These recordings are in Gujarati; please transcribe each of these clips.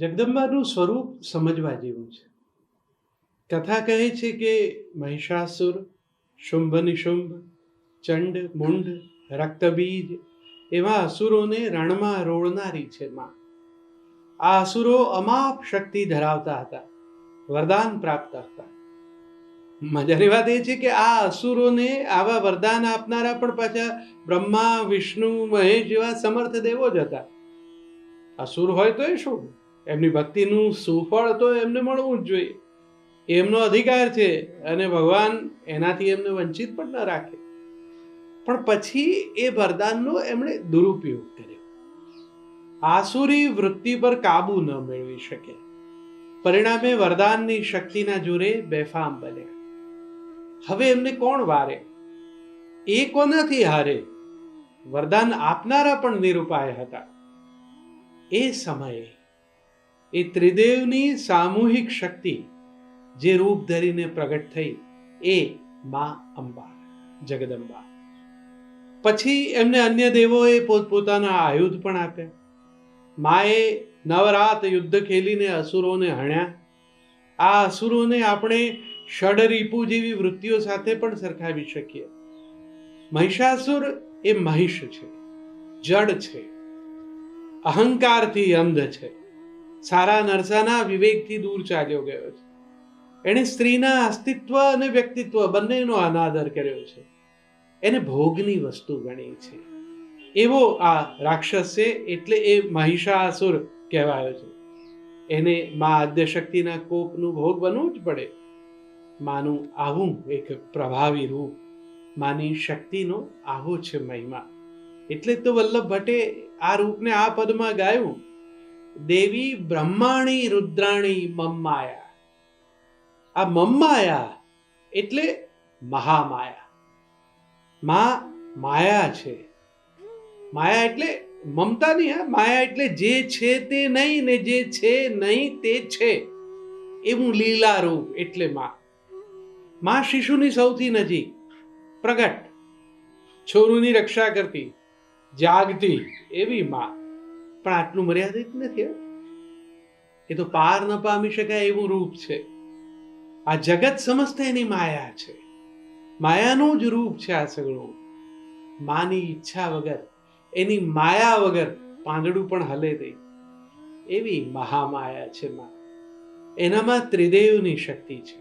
જગદંબાનું સ્વરૂપ સમજવા જેવું છે. કથા કહે છે કે મહિષાસુર, શુંભ નિશુંભ, ચંડ, મુંડ, રક્તબીજ એવા અસુરોને રણમાં રોળનારી છે માં. આ અસુરો અમાપ શક્તિ ધરાવતા હતા, વરદાન પ્રાપ્ત હતા. મજાની વાત એ છે કે આ અસુરોને આવા વરદાન આપનારા પણ પાછા બ્રહ્મા, વિષ્ણુ, મહેશ જેવા સમર્થ દેવો જ હતા. અસુર હોય તો એ શું? એમની ભક્તિનું સુફળ તો એમને મળવું જ જોઈએ. એમનો અધિકાર છે અને ભગવાન એનાથી એમને વંચિત પણ ન રાખે. પણ પછી એ વરદાનનો એમણે દુરુપયોગ કર્યો. આસુરી વૃત્તિ પર કાબુ ન મેળવી શકે. પરિણામે વરદાનની શક્તિના જોરે બેફામ બન્યા હવે એમને કોણ વારે? એ કોનાથી હારે? વરદાન આપનારા પણ નિરુપાય હતા. એ સમયે એ ત્રિદેવની સામૂહિક શક્તિ જે રૂપ ધરીને પ્રગટ થઈ એ મા અંબા જગદંબા. પછી એમને અન્ય દેવોએ પોતપોતાના આયુધ પણ આપ્યા. માએ નવરાત યુદ્ધ ખેલીને અસુરોને હણ્યા. આ અસુરોને આપણે ષડરીપુ જેવી વૃત્તિઓ સાથે પણ સરખાવી શકીએ. મહિષાસુર એ મહિષ છે, જડ છે, અહંકારથી અંધ છે. સારા નરસાના વિવેકથી દૂર ચાલ્યો ગયો છે. એણે સ્ત્રીના અસ્તિત્વ અને વ્યક્તિત્વ બંનેનો અનાદર કર્યો છે. એને ભોગની વસ્તુ ગણી છે. એવો આ રાક્ષસ છે એટલે એ મહિષાસુર કહેવાયો છે. એને મા આદ્યશક્તિના કોપનું ભોગ બનવું જ પડે. માનું આવું એક પ્રભાવી રૂપ. માની શક્તિનો આવો છે મહિમા. એટલે તો વલ્લભ ભટ્ટે આ રૂપને આ પદમાં ગાયું. દેવી બ્રહ્માણી રુદ્રાણી મમ્માયા. આ મમ્માયા એટલે મહામાયા. મા માયા છે. માયા એટલે મમતા નહીં, હા, માયા એટલે જે છે તે નહીં ને જે છે નહીં તે છે. એવું લીલા રૂપ એટલે માં. માં શિશુની સૌથી નજીક, પ્રગટ, છોરુની રક્ષા કરતી, જાગતી એવી માં. પણ આટલું મર્યાદિત નથી એ તો પાર ન પામી શકાય એવું રૂપ છે. આ જગત સમસ્ત એની માયા છે. માયાનું જ રૂપ છે આ સગળું. માની ઈચ્છા વગર, એની માયા વગર પાંદડું પણ હલે નહીં. એવી મહામાયા છે માં. એનામાં ત્રિદેવની શક્તિ છે.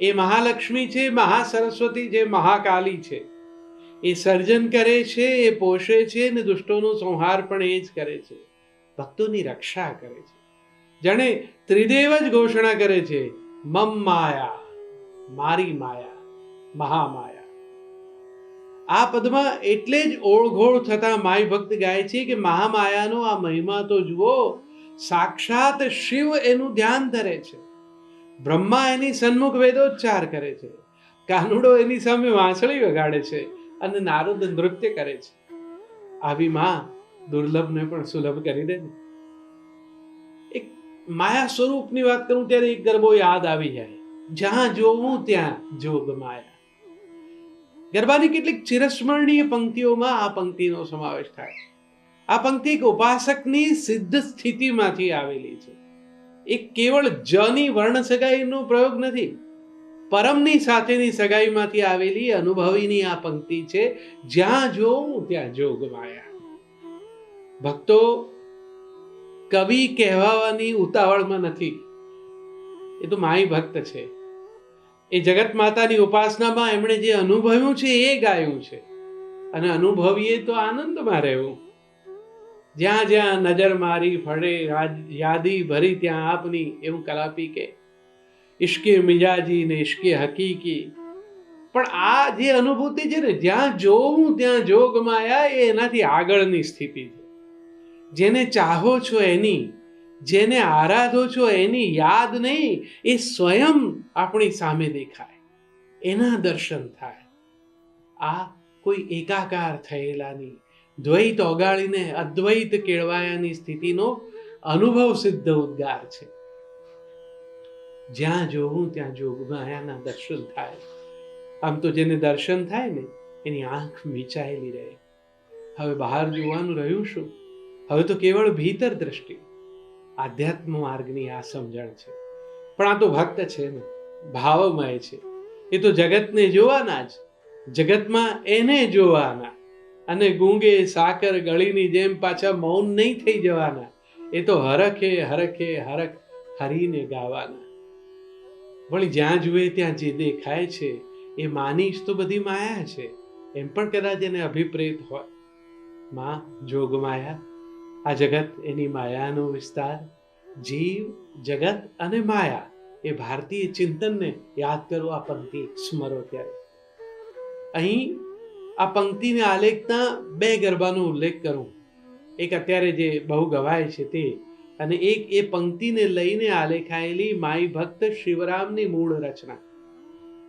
એ મહાલક્ષ્મી છે, મહાસરસ્વતી જે મહાકાલી છે. એ સર્જન કરે છે, એ પોષે છે, ને દુષ્ટોનો સંહાર પણ એ જ કરે છે. ભક્તોની રક્ષા કરે છે. જાણે ત્રિદેવ જ ઘોષણા કરે છે, મમ માયા, મારી માયા, મહામાયા. આ પદમાં એટલે જ ઓળઘોળ થતા માય ભક્ત ગાય છે કે મહામાયાનો આ મહિમા તો જુઓ, સાક્ષાત શિવ એનું ધ્યાન ધરે છે. બ્રહ્મા એની સન્મુખ વેદોચ્ચાર કરે છે. કાનુડો એની સામે વાંસળી વગાડે છે. અને નારદ નૃત્ય કરે છે. આવી માં દુર્લભને પણ સુલભ કરી દે એક માયા સ્વરૂપની વાત કરું ત્યારે એક ગરબો યાદ આવી જાય. જ્યાં જોવું ત્યાં જોગ માયા. ગરબાની કેટલીક ચિરસ્મરણીય પંક્તિઓમાં આ પંક્તિનો સમાવેશ થાય. આ પંક્તિ એક ઉપાસકની સિદ્ધ સ્થિતિમાંથી આવેલી છે. એ કેવળ જની વર્ણ સગાઈનો પ્રયોગ નથી પરમની સાથેની સગાઈમાંથી આવેલી અનુભવીની આ પંક્તિ છે, જ્યાં જોઉં ત્યાં જોગ માયા ભક્તો કવિ કહેવાની ઉતાવળમાં નથી. એ તો માઈ ભક્ત છે. એ જગત માતાની ઉપાસનામાં એમણે જે અનુભવ્યું છે, એ ગાયું છે. અને અનુભવીએ તો આનંદમાં રહેવું. જ્યાં જ્યાં નજર મારી, ફળે યાદી ભરી, ત્યાં આપની એવું કલાપી કે ઇશ્કે મિજાજી ને ઇશ્કે હકીકી. પણ આ જે અનુભૂતિ છે ને, જ્યાં જોવું ત્યાં જોગ માયા એ એનાથી આગળની સ્થિતિ છે. જેને ચાહો છો એની, જેને આરાધો છો એની યાદ નહીં, એ સ્વયં આપણી સામે દેખાય. એના દર્શન થાય. આ કોઈ એકાકાર થયેલાની, દ્વૈત ઓગાળીને અદ્વૈત કેળવાયાની સ્થિતિનો અનુભવ સિદ્ધ ઉદ્ગાર છે. જ્યાં જોવું ત્યાં જોગમાયાના દર્શન થાય. આમ તો જેને દર્શન થાય ને, એની આંખ મીચાયેલી રહે. હવે બહાર જોવાનું રહ્યું શું? હવે તો કેવળ ભીતર દ્રષ્ટિ. આધ્યાત્મ માર્ગની આ સમજણ છે. પણ આ તો ભક્ત છે ને, ભાવમય છે. એ તો જગતને જોવાના જ. જગતમાં એને જોવાના. અને ગુંગે સાકર ગળીની જેમ પાછા મૌન નહીં થઈ જવાના. એ તો હરખે હરખે હરખ હરીને ગાવાના. વળી જ્યાં જુએ ત્યાં જે દેખાય છે, એ માનીશ તો બધી માયા છે. એમ પણ કદાચ એને અભિપ્રેત હોય. માં જોગમાયા આ જગત એની માયાનો વિસ્તાર. જીવ, જગત અને માયા એ ભારતીય ચિંતનને યાદ કરો આ પંક્તિ સ્મરો ત્યારે. અહીં આ પંક્તિને આલેખતા બે ગરબાનો ઉલ્લેખ કરું. એક અત્યારે જે બહુ ગવાય છે તે અને એક એ પંક્તિને લઈને આલેખાયેલી માઈ ભક્ત શિવરામની મૂળ રચના.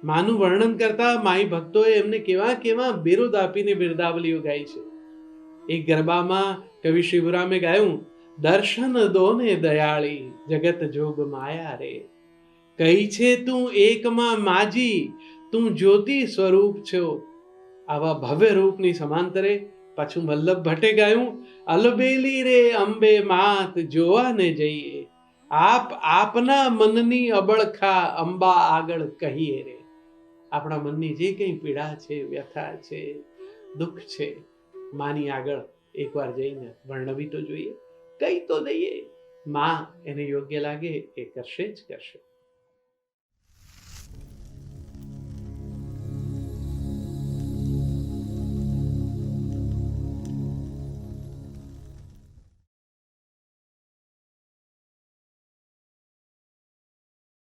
માનું વર્ણન કરતા માઈ ભક્તોએ એમને કેવા કેવા બિરુદ આપીને બિરદાવલીઓ ગાઈ છે. એક ગરબામાં કવિ શિવરામે ગાયું, દર્શન દોને દયાળી, જગત જોગ માયા રે. કહી છે તું એકમાં માજી, તું જ્યોતિ સ્વરૂપ છો. આવા ભવ્ય રૂપની સમાંતરે પાછું વલ્લભ ભટ્ટે ગાયું અલબેલી રે અંબે માત જોવાને જઈએ. આપ આપના મનની અબળખા અંબા આગળ કહીએ રે. આપણા મનની જે કંઈ પીડા છે, વ્યથા છે, દુઃખ છે, માની આગળ એકવાર જઈને વર્ણવી તો જોઈએ. કહી તો દઈએ, માં એને યોગ્ય લાગે એ કરશે જ કરશે.